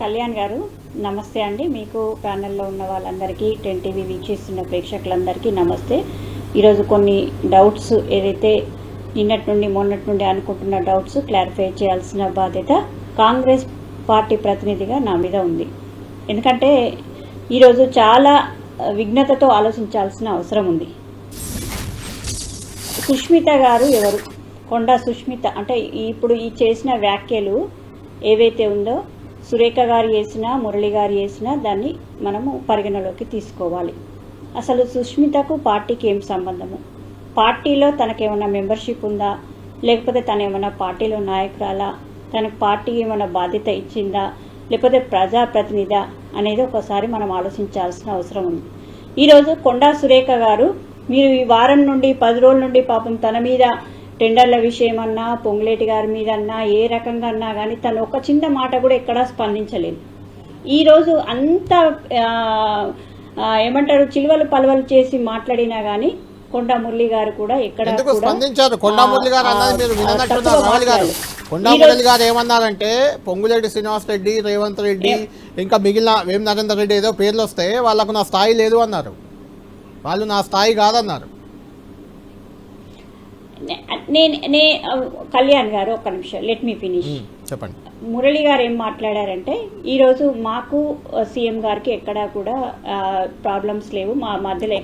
కళ్యాణ్ గారు నమస్తే అండి. మీకు ప్యానెల్లో ఉన్న వాళ్ళందరికీ టెన్ టీవీ వీక్షిస్తున్న ప్రేక్షకులందరికీ నమస్తే. ఈరోజు కొన్ని డౌట్స్ ఏదైతే నిన్నటి నుండి మొన్నటి నుండి అనుకుంటున్న డౌట్స్ క్లారిఫై చేయాల్సిన బాధ్యత కాంగ్రెస్ పార్టీ ప్రతినిధిగా నా మీద ఉంది. ఎందుకంటే ఈరోజు చాలా విఘ్నతతో ఆలోచించాల్సిన అవసరం ఉంది. సుష్మిత గారు ఎవరు? కొండా సుష్మిత. అంటే ఇప్పుడు ఈ చేసిన వ్యాఖ్యలు ఏవైతే ఉందో సురేఖ గారు చేసినా మురళి గారు చేసినా దాన్ని మనము పరిగణలోకి తీసుకోవాలి. అసలు సుష్మితకు పార్టీకి ఏం సంబంధము? పార్టీలో తనకేమైనా మెంబర్షిప్ ఉందా? లేకపోతే తను ఏమైనా పార్టీలో నాయకురాలా? తనకు పార్టీ ఏమైనా బాధ్యత ఇచ్చిందా? లేకపోతే ప్రజాప్రతినిధా? అనేది ఒకసారి మనం ఆలోచించాల్సిన అవసరం ఉంది. ఈరోజు కొండా సురేఖ గారు మీరు ఈ వారం నుండి పది రోజుల నుండి పాపం తన మీద టెండర్ల విషయం అన్నా పొంగులేటి గారి మీద అన్నా ఏ రకంగా అన్నా కానీ తను ఒక చిన్న మాట కూడా ఎక్కడా స్పందించలేదు. ఈరోజు అంత ఏమంటారు చిలువలు పలువలు చేసి మాట్లాడినా కానీ కొండా మురళి గారు కూడా ఎక్కడ స్పందించారు? కొండా మురళి గారు అన్నది మీరు గారు. కొండా మురళి గారు ఏమన్నారంటే పొంగులేటి శ్రీనివాస్ రెడ్డి రేవంత్ రెడ్డి ఇంకా మిగిలిన వేం నరేందర్ రెడ్డి ఏదో పేర్లు వస్తే వాళ్ళకు నా స్థాయి లేదు అన్నారు. వాళ్ళు నా స్థాయి కాదన్నారు. నేను నే కళ్యాణ్ గారు ఒక్క నిమిషం లెట్ మీ ఫినిష్ చెప్పండి. మురళి గారు ఏం మాట్లాడారంటే ఈరోజు మాకు సీఎం గారికి ఎక్కడా కూడా ప్రాబ్లమ్స్ లేవు మా మధ్యలో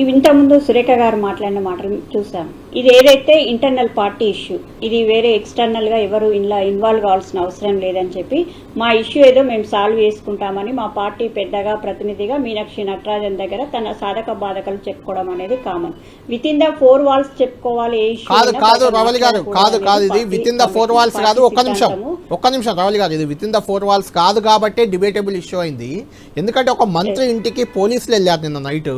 ఇంతకుముందు సురేఖ గారు మాట్లాడిన మాటలు చూసాం ఇది ఏదైతే ఇంటర్నల్ పార్టీ ఇష్యూ ఇది వేరే ఎక్స్టర్నల్గా ఎవరు ఇలా ఇన్వాల్వ్ కావాల్సిన అవసరం లేదని చెప్పి మా ఇష్యూ ఏదో మేము సాల్వ్ చేసుకుంటామని మా పార్టీ పెద్దగా ప్రతినిధిగా మీనాక్షి నటరాజన్ దగ్గర తన సాధక బాధకలు చెప్పుకోవడం అనేది common with in the four walls చెప్పుకోవాలి ఏ issue కాదు కాదు రవలి గారు కాదు కాదు ఇది with in the four walls కాదు ఒక్క నిమిషం. ఒక్క నిమిషం రవలి గారు ఇది with in the four walls కాదు కాబట్టే డిబేటబుల్ ఇష్యూ అయింది. ఎందుకంటే ఒక మంత్రి ఇంటికి పోలీసులు వెళ్ళారు నిన్న నైట్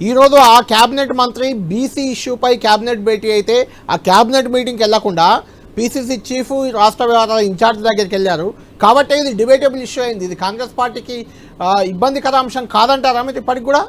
ఈ రోజు ఆ క్యాబినెట్ మంత్రి బీసీ ఇష్యూపై క్యాబినెట్ భేటీ అయితే ఆ క్యాబినెట్ మీటింగ్కి వెళ్ళకుండా పీసీసీ చీఫ్ రాష్ట్ర వ్యవహారాల ఇన్ఛార్జ్ దగ్గరికి వెళ్ళారు. కాబట్టి ఇది డిబేటబుల్ ఇష్యూ అయింది. ఇది కాంగ్రెస్ పార్టీకి ఇబ్బందికర అంశం కాదంటారా మీరు ఇప్పటికి కూడా?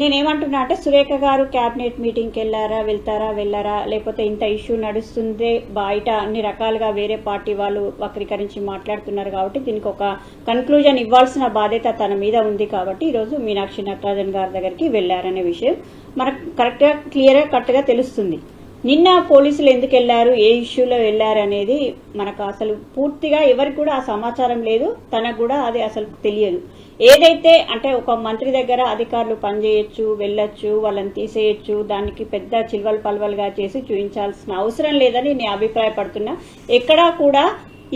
నేనేమంటున్నా అంటే సురేఖ గారు క్యాబినెట్ మీటింగ్కి వెళ్ళారా వెళ్తారా వెళ్ళారా లేకపోతే ఇంత ఇష్యూ నడుస్తుందే బయట అన్ని రకాలుగా వేరే పార్టీ వాళ్ళు వక్రీకరించి మాట్లాడుతున్నారు కాబట్టి దీనికి ఒక కన్క్లూజన్ ఇవ్వాల్సిన బాధ్యత తన మీద ఉంది కాబట్టి ఈరోజు మీనాక్షి నటరాజన్ గారి దగ్గరికి వెళ్ళారనే విషయం మనకు కరెక్ట్గా క్లియర్గా కరెక్ట్గా తెలుస్తుంది. నిన్న పోలీసులు ఎందుకు వెళ్ళారు ఏ ఇష్యూలో వెళ్ళారు అనేది మనకు అసలు పూర్తిగా ఎవరికి కూడా ఆ సమాచారం లేదు తనకు కూడా అది అసలు తెలియదు. ఏదైతే అంటే ఒక మంత్రి దగ్గర అధికారులు పనిచేయొచ్చు వెళ్ళొచ్చు వాళ్ళని తీసేయచ్చు దానికి పెద్ద చిల్వలు పల్వలుగా చేసి చూపించాల్సిన అవసరం లేదని నేను అభిప్రాయపడుతున్నా. ఎక్కడా కూడా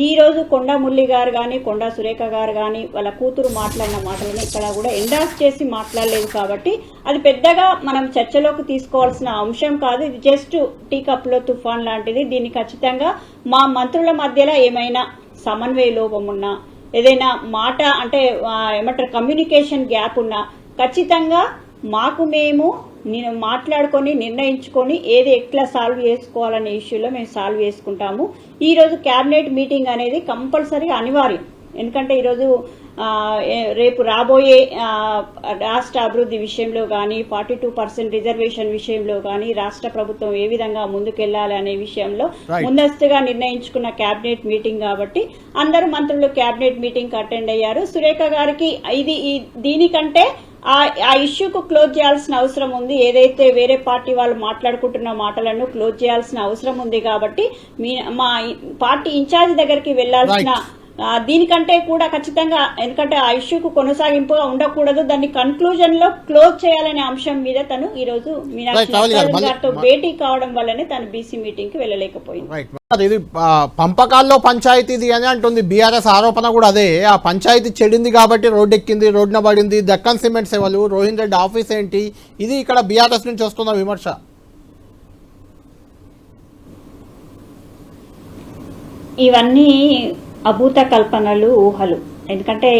ఈరోజు కొండ మురళి గారు కానీ కొండ సురేఖ గారు కానీ వాళ్ళ కూతురు మాట్లాడిన మాటలను ఇక్కడ కూడా ఎండాస్ చేసి మాట్లాడలేదు కాబట్టి అది పెద్దగా మనం చర్చలోకి తీసుకోవాల్సిన అంశం కాదు. ఇది జస్ట్ టీ కప్లో తుఫాన్ లాంటిది. దీన్ని ఖచ్చితంగా మా మంత్రుల మధ్యలో ఏమైనా సమన్వయ లోపం ఉన్నా ఏదైనా మాట అంటే ఏమంటారు కమ్యూనికేషన్ గ్యాప్ ఉన్నా ఖచ్చితంగా మాకు మేము నేను మాట్లాడుకొని నిర్ణయించుకొని ఏది ఎట్లా సాల్వ్ చేసుకోవాలనే ఇష్యూలో మేము సాల్వ్ చేసుకుంటాము. ఈరోజు క్యాబినెట్ మీటింగ్ అనేది కంపల్సరీ అనివార్యం. ఎందుకంటే ఈరోజు రేపు రాబోయే రాష్ట్ర అభివృద్ధి విషయంలో కానీ ఫార్టీ టూ పర్సెంట్ రిజర్వేషన్ విషయంలో కానీ రాష్ట్ర ప్రభుత్వం ఏ విధంగా ముందుకెళ్ళాలి అనే విషయంలో. ముందస్తుగా నిర్ణయించుకున్న కేబినెట్ మీటింగ్ కాబట్టి అందరూ మంత్రులు కేబినెట్ మీటింగ్ అటెండ్ అయ్యారు. సురేఖ గారికి ఇది దీనికంటే ఆ ఆ ఇష్యూకు క్లోజ్ చేయాల్సిన అవసరం ఉంది. ఏదైతే వేరే పార్టీ వాళ్ళు మాట్లాడుకుంటున్న మాటలను క్లోజ్ చేయాల్సిన అవసరం ఉంది కాబట్టి మీ మా పార్టీ ఇన్ఛార్జ్ దగ్గరికి వెళ్ళాల్సిన దీనికంటే కూడా ఖచ్చితంగా ఎందుకంటే ఆ ఇష్యూకు కొనసాగింపుగా ఉండకూడదు. దాన్ని కన్క్లూజన్లో క్లోజ్ చేయాలనే అంశం మీద తను ఈ రోజు మీనాక్షి గారితో భేటీ కావడం వల్లనే తను బీసీ మీటింగ్కి వెళ్ళలేకపోయింది. ఇది పంపకాల్లో పంచాయతీది అని అంటుంది. బీఆర్ఎస్ ఆరోపణ కూడా అదే. ఆ పంచాయతీ చెడింది కాబట్టి రోడ్డు ఎక్కింది రోడ్డున పడింది దక్కన్ సిమెంట్ సేవలు రోహిన్ రెడ్డి ఆఫీస్ ఏంటి? ఇది ఇక్కడ బీఆర్ఎస్ నుంచి వస్తున్న విమర్శ. ఇవన్నీ అభూత కల్పనలు ఊహలు. ఎందుకంటే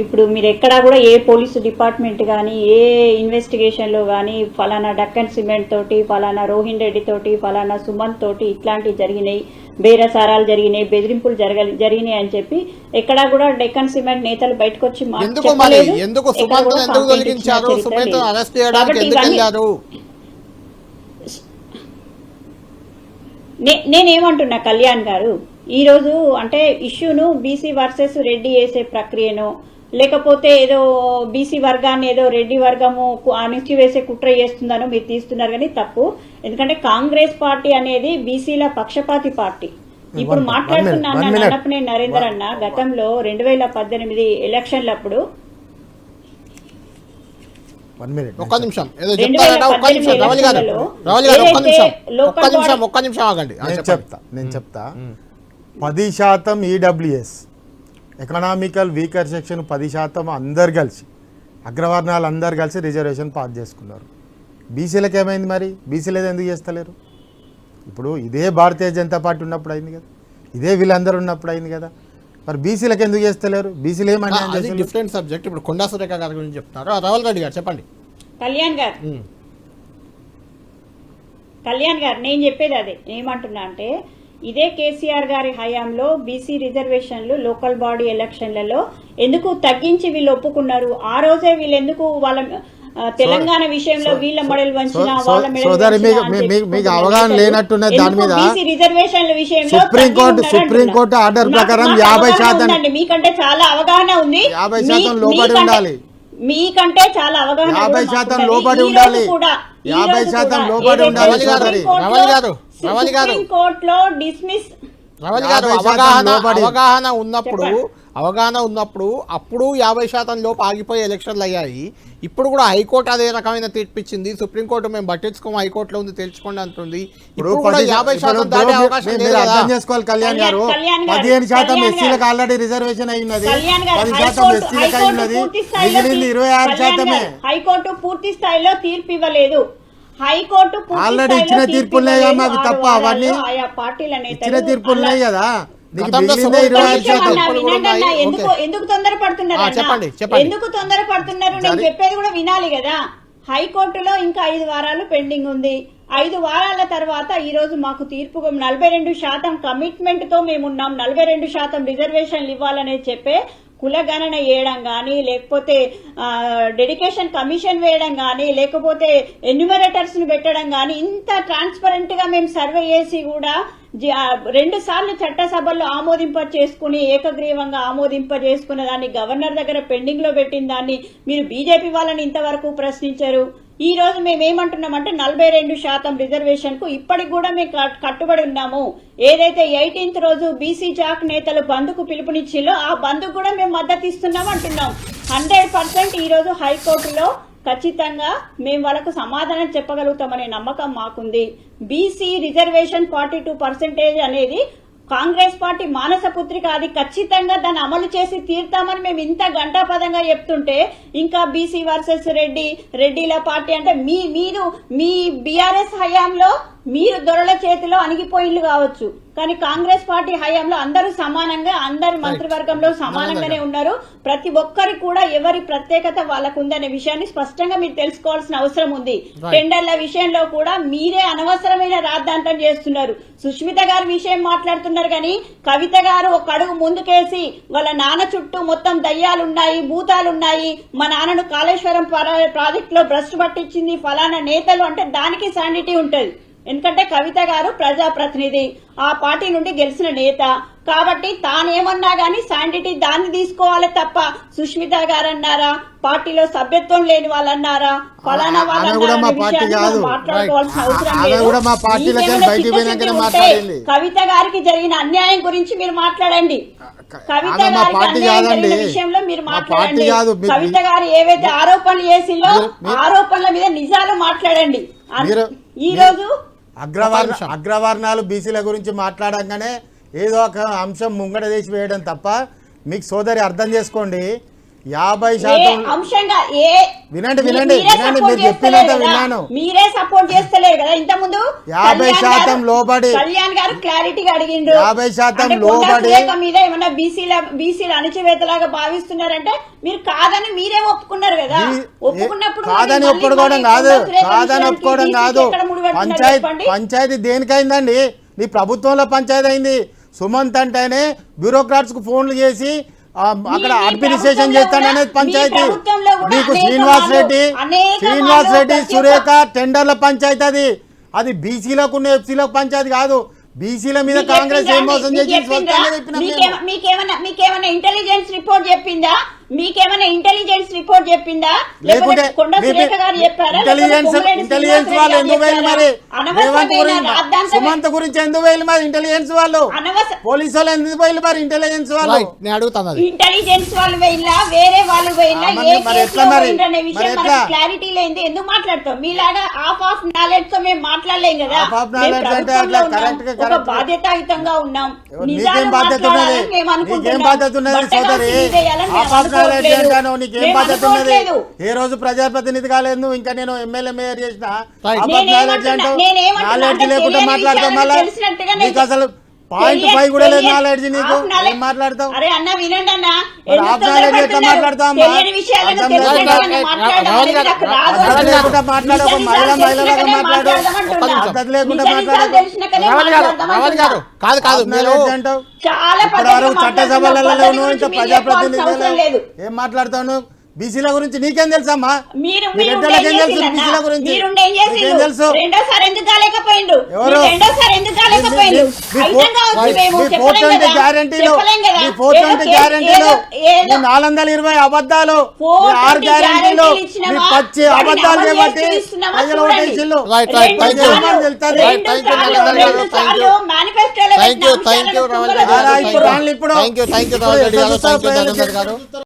ఇప్పుడు మీరు ఎక్కడా కూడా ఏ పోలీసు డిపార్ట్మెంట్ కానీ ఏ ఇన్వెస్టిగేషన్లో కానీ ఫలానా డక్కన్ సిమెంట్ తోటి ఫలానా రోహిన్ రెడ్డి తోటి ఫలానా సుమంత్ తోటి ఇట్లాంటివి జరిగినాయి. బేరసారాలు జరిగినాయి బెదిరింపులు జరగ జరిగినాయి అని చెప్పి ఎక్కడా కూడా డెక్కన్ సిమెంట్ నేతలు బయటకు వచ్చి నేనేమంటున్నా కళ్యాణ్ గారు ఈరోజు అంటే ఇష్యూను బీసీ వర్సెస్ రెడ్డి వేసే ప్రక్రియను లేకపోతే ఏదో బీసీ వర్గాన్ని ఏదో రెడ్డి వర్గము అణిచివేసే కుట్ర చేస్తుందనో మీరు తీస్తున్నారు కానీ తప్పు. ఎందుకంటే కాంగ్రెస్ పార్టీ అనేది బీసీల పక్షపాతి పార్టీ. ఇప్పుడు One- one మాట్లాడుతున్నా minute, one అన్న minute. నన్నపనే నరేందర్ అన్న గతంలో రెండు వేల పద్దెనిమిది ఎలక్షన్లప్పుడు ఒక్క నిమిషం. ఏదో ఒక్క నిమిషం పద్దెనిమిది రవలి గారు. ఎలక్షన్లలో రవలి గారు ఒక్క ఏదైతే నిమిషం లోకల్ ఒక్క నిమిషం బాడీ- ఒక్క నిమిషం ఆగండి. నేను. చెప్తా నేను చెప్తా. పది శాతం ఈడబ్ల్యూఎస్ ఎకనామికల్ వీకర్ సెక్షన్ పది శాతం అందరు కలిసి అగ్రవర్ణాలు అందరు కలిసి రిజర్వేషన్ పాస్ చేసుకున్నారు. బీసీలకు ఏమైంది మరి? బీసీలు ఎందుకు చేస్తలేరు? ఇప్పుడు ఇదే భారతీయ జనతా పార్టీ ఉన్నప్పుడు అయింది కదా. ఇదే వీళ్ళందరూ ఉన్నప్పుడు అయింది కదా. మరి బీసీలకు ఎందుకు చేస్తలేరు? బీసీలు అది డిఫరెంట్ సబ్జెక్ట్ ఇప్పుడు కొండా సురేఖ గారి గురించి చెప్తున్నారు. ఆ, రావుల్ రెడ్డి గారు చెప్పండి. కళ్యాణ్ గారు. కళ్యాణ్ గారు నేను చెప్పేది అదే. ఏమంటున్నా అంటే ఇదే కేసీఆర్ గారి హయాంలో బీసీ రిజర్వేషన్లు లోకల్ బాడీ ఎలక్షన్లలో ఎందుకు తగ్గించి వీళ్ళు ఒప్పుకున్నారు ఆ రోజే వీళ్ళు ఎందుకు వాళ్ళ తెలంగాణ విషయంలో వీళ్ళ మెడల్ వంచిన వాళ్ళ మీకు- అవగాహన లేనట్టున్నది దాని మీద బీసీ రిజర్వేషన్ల విషయంలో సుప్రీంకోర్టు-. సుప్రీంకోర్టు ఆర్డర్ ప్రకారం నాకు 50 అవగాహన శాతం-. మీకంటే చాలా అవగాహన ఉంది యాభై శాతం లోబడి మీకంటే- ఉండాలి. మీకంటే చాలా అవగాహన యాభై శాతం. లోబడి ఉండాలి. యాభై శాతం లోబడి ఉండాలి కోర్టులో- డిస్మిస్ రవలి గారు అవగాహన ఉన్నప్పుడు. అవగాహన ఉన్నప్పుడు అప్పుడు యాభై శాతం లోపు ఆగిపోయి ఎలక్షన్లు అయ్యాయి. ఇప్పుడు కూడా హైకోర్టు అదే రకమైన తీర్పు ఇచ్చింది సుప్రీంకోర్టు మేము పట్టించుకోము హైకోర్టులో ఉంది తెలుసుకోండి అంటుంది. ఇప్పుడు కూడా యాభై శాతం దాటే అవకాశం లేదు అర్థం చేసుకోవాలి కళ్యాణ్ గారు. పదిహేను శాతం. ఎస్సీలకు ఆల్రెడీ రిజర్వేషన్ అయినది పది శాతం ఎస్సీలకు అయినది మిగిలింది ఇరవై ఆరు శాతమే. హైకోర్టు పూర్తి స్థాయిలో తీర్పు ఇవ్వలేదు హైకోర్టు ఆల్రెడీ ఇచ్చిన తీర్పు తీర్పులే ఇవ్వలేదు. కదా అవి తప్ప అవన్నీ ఆయా పార్టీల ఇచ్చిన తీర్పులు అలా- కదా. ఎందుకు ఆ, అన్నా? చెప్పండి, చెప్పండి. ఎందుకు తొందరపడుతున్నారు? నేను జరి- చెప్పేది కూడా వినాలి కదా. హైకోర్టులో ఇంకా ఐదు వారాలు పెండింగ్ ఉంది. ఐదు వారాల తర్వాత ఈరోజు మాకు తీర్పు నలభై రెండు శాతం కమిట్మెంట్తో మేమున్నాం. మేము ఉన్నాం నలభై రెండు శాతం రిజర్వేషన్లు ఇవ్వాలనే చెప్పే కులగణన వేయడం కానీ లేకపోతే డెడికేషన్ కమిషన్ వేయడం కానీ లేకపోతే ఎన్యూమరేటర్స్ని పెట్టడం కానీ ఇంత ట్రాన్స్పరెంట్గా మేము సర్వే చేసి కూడా రెండు సార్లు చట్టసభల్లో ఆమోదింప చేసుకుని ఏకగ్రీవంగా ఆమోదింప చేసుకున్న దాన్ని గవర్నర్ దగ్గర పెండింగ్లో పెట్టిన దాన్ని మీరు బీజేపీ వాళ్ళని ఇంతవరకు ప్రశ్నించారు. ఈ రోజు మేము ఏమంటున్నామంటే నలభై రెండు శాతం రిజర్వేషన్కు ఇప్పటికి కూడా మేము కట్- కట్టుబడి ఉన్నాము. ఏదైతే ఎయిటీన్త్ రోజు బీసీ జాక్ నేతలు బంద్కు పిలుపునిచ్చిల్లో ఆ బంద్కు కూడా మేము మద్దతు ఇస్తున్నాం అంటున్నాం. హండ్రెడ్ పర్సెంట్ ఈ రోజు హైకోర్టులో ఖచ్చితంగా మేము వాళ్ళకు సమాధానం చెప్పగలుగుతామనే నమ్మకం మాకుంది. BC reservation forty two percentage అనేది కాంగ్రెస్ పార్టీ మానస పుత్రిక అది ఖచ్చితంగా దాన్ని అమలు చేసి తీర్తామని మేము ఇంత గంటాపదంగా చెప్తుంటే ఇంకా బీసీ వర్సెస్ రెడ్డి రెడ్డిల పార్టీ అంటే మీ మీరు మీ బీఆర్ఎస్ హయాంలో మీరు దొరల చేతిలో అణిగిపోయిల్లు కావచ్చు. కానీ కాంగ్రెస్ పార్టీ హయాంలో అందరూ సమానంగా అందరి మంత్రివర్గంలో సమానంగానే ఉన్నారు. ప్రతి ఒక్కరికి కూడా ఎవరి ప్రత్యేకత వాళ్ళకు ఉందనే విషయాన్ని స్పష్టంగా మీరు తెలుసుకోవాల్సిన అవసరం ఉంది. టెండర్ల విషయంలో కూడా మీరే అనవసరమైన రాద్ధాంతం చేస్తున్నారు. సుష్మిత గారి విషయం మాట్లాడుతున్నారు కానీ కవిత గారు ఒక అడుగు ముందుకేసి వాళ్ళ నాన్న చుట్టూ మొత్తం దయ్యాలున్నాయి భూతాలున్నాయి. మా నాన్నను కాళేశ్వరం ప్రా- ప్రాజెక్ట్లో భ్రష్టు పట్టించింది ఫలానా నేతలు అంటే దానికి శాండిటీ ఉంటది. ఎందుకంటే కవిత గారు ప్రజాప్రతినిధి. ఆ పార్టీ నుండి గెలిచిన నేత. కాబట్టి తానేమన్నా గానీ శాండిటీ దాన్ని తీసుకోవాలి తప్ప సుష్మిత గారు అన్నారా పార్టీలో సభ్యత్వం లేని ఫలానా వాళ్ళు అన్నారా ఉంటే మాట్లాడింది. కవిత గారికి జరిగిన అన్యాయం గురించి మీరు మాట్లాడండి. కవిత. జరిగిన విషయంలో మీరు మాట్లాడండి. కవిత గారు ఏవైతే ఆరోపణలు చేసిందో ఆరోపణల మీద నిజాలు మాట్లాడండి. ఈ రోజు అగ్రవర్ణ. అగ్రవర్ణాలు బీసీల గురించి మాట్లాడంగానే ఏదో ఒక అంశం ముంగట తీసి వేయడం తప్ప మీకు సోదరి అర్థం చేసుకోండి యాభై శాతం అంశంగా ఏ వినండి, వినండి, వినండి, మీరు చెప్పినంత. విన్నాను. మీరే సపోర్ట్ చేస్తలేరు కదా ఇంత ముందు యాభై శాతం లోబడి. కళ్యాణ్ గారు క్లారిటీగా అడిగిండు యాభై శాతం లోబడి. మీద ఏమన్నా బీసీల బీసీల అణచివేతలాగా భావిస్తున్నారంటే మీరు కాదని మీరే ఒప్పుకున్నారు కదా ఒప్పుకున్నప్పుడు కాదని ఒప్పుకోవడం కాదు కాదని ఒప్పుకోవడం కాదు పంచాయతీ పంచాయతీ దేనికైందండి నీ ప్రభుత్వంలో పంచాయతీ అయింది సుమంత్ అంటేనే బ్యూరోక్రాట్స్కు ఫోన్లు చేసి అక్కడ అడ్మినిస్ట్రేషన్ చేస్తాననేది పంచాయతీ. మీ ప్రభుత్వంలో కూడా నీకు అనేక శ్రీనివాస్ రెడ్డి శ్రీనివాస్ రెడ్డి సురేఖ టెండర్ల పంచాయతీ అది. అది బీసీలకు ఉన్న ఎఫ్సీలకు పంచాయతీ కాదు. బీసీల మీద మీకు కాంగ్రెస్ ఏం? మోసం మీకు మీకేమన్నా ఇంటెలిజెన్స్ రిపోర్ట్ చెప్పిందా? మీకేమైనా ఇంటెలిజెన్స్ రిపోర్ట్ చెప్పిందా? లేకుంటే కొండ సురేఖ గారు చెప్పారా? ఇంటెలిజెన్స్ ఇంటెలిజెన్స్ వాళ్ళు ఎందుకు వేయాలి? మరి? రేవంత్ గురించి రాద్ధాంతమే- సుమంత్ గురించి ఎందుకు వేయాలి మరి ఇంటెలిజెన్స్ వాళ్ళు? అనవసర పోలీసు వాళ్ళు ఎందుకు వేయాలి మరి ఇంటెలిజెన్స్ వాళ్ళు? నేను అడుగుతాను అది. ఇంటెలిజెన్స్ వాళ్ళు పోయినా వేరే వాళ్ళు ఏ కేసులో విషయం? మనకు క్లారిటీ లేని ఎందుకు మాట్లాడతాం మీలాగా హాఫ్ ఆఫ్ నాలెడ్జ్తో మేము మాట్లాడలేం కదా. బాధ్యతాయుతంగా ఉన్నాం. నిజాలు మాట్లాడాలని ఉన్నది? మేము నీకేం అనుకుంటున్నాం. అంటాను నీకేం బాధ్యత ఉన్నది. ఏ రోజు ప్రజాప్రతినిధి కాలేదు నువ్వు ఇంకా నేను ఎమ్మెల్యే మేయర్ చేసిన? నాలెడ్జ్ లేకుండా విషయాలను మళ్ళా తెలిసినట్టుగా నీకు అసలు పాయింట్ ఫైవ్ కూడా లేదు నాలెడ్జ్ నీకు? ఏం మాట్లాడతావు? అరే అన్న వినండి అన్న. half knowledge ఎట్లా కాదు. కాదు. పద్ధతి లేకుండా మాట్లాడు, ఒక మహిళ మహిళలాగా మాట్లాడు. పద్ధతి లేకుండా మాట్లాడు. కాదు కాదు నాలెడ్జ్ అంటావు? పద్ధతిగా వరకు చట్టసభలలో. నువ్వు పద్ధతి ఇంత గురించి మీరు చెప్పాల్సిన అవసరం లేదు. ప్రజాప్రతినిధి ఏం మాట్లాడతావు నువ్వు? బీసీల గురించి నీకేం తెలుసమ్మా? మీరు తెలుసు బీసీల? గురించి? మీరుండి? తెలుసు? రెండోసారి ఎందుకు కాలేకపోయిండు ఎవరు? రెండోసారి ఎందుకు కాలేకపోయిండు. గ్యారంటీలు. మీ గ్యారంటీలు మీ నాలుగు ఇరవై అబద్ధాలు ఆరు గ్యారంటీలు? మీ పచ్చి అబద్ధాలు ఇస్తున్నామా? ప్రజలు. ఓటేసిల్లు ఇప్పుడు ఇప్పుడు